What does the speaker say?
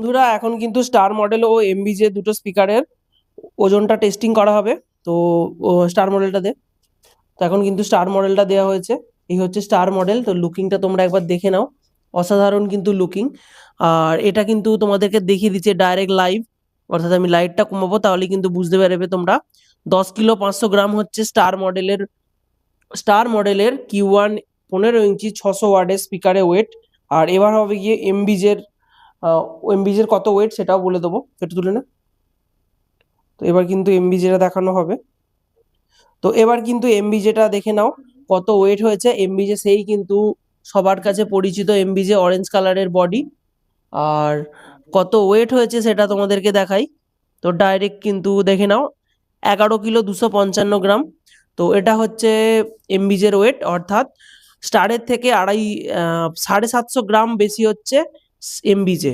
বন্ধুরা, এখন কিন্তু স্টার মডেল ও এমবিজে দুটো স্পিকারের ওজনটা টেস্টিং করা হবে। তো স্টার মডেলটা দে। তো এখন কিন্তু স্টার মডেলটা দেওয়া হয়েছে। এই হচ্ছে স্টার মডেল তো লুকিংটা তোমরা একবার দেখে নাও। অসাধারণ কিন্তু লুকিং আর এটা কিন্তু তোমাদেরকে দেখিয়ে দিচ্ছে ডাইরেক্ট লাইভ অর্থাৎ আমি লাইটটা কমাবো তাহলে কিন্তু বুঝতে পারবে তোমরা। দশ কিলো পাঁচশো গ্রাম হচ্ছে স্টার মডেলের স্টার মডেলের কিউ ওয়ান পনেরো ইঞ্চি ছশো ওয়ার্ডের স্পিকারে ওয়েট আর এবার হবে গিয়ে এমবিজের এমবিজের কত ওয়েট সেটাও বলে দেবো, একটু তুলে না। তো এবার কিন্তু এমবিজেটা দেখানো হবে। তো এবার কিন্তু এমবিজেটা দেখে নাও কত ওয়েট হয়েছে। এমবিজে সেই কিন্তু সবার কাছে পরিচিত এমবিজে অরেঞ্জ কালারের বডি আর কত ওয়েট হয়েছে সেটা তোমাদেরকে দেখাই। তো ডাইরেক্ট কিন্তু দেখে নাও, এগারো কিলো দুশো পঞ্চান্ন গ্রাম। তো এটা হচ্ছে এমবিজের ওয়েট অর্থাৎ স্টারের থেকে আড়াই সাড়ে সাতশো গ্রাম বেশি হচ্ছে এমবিজে।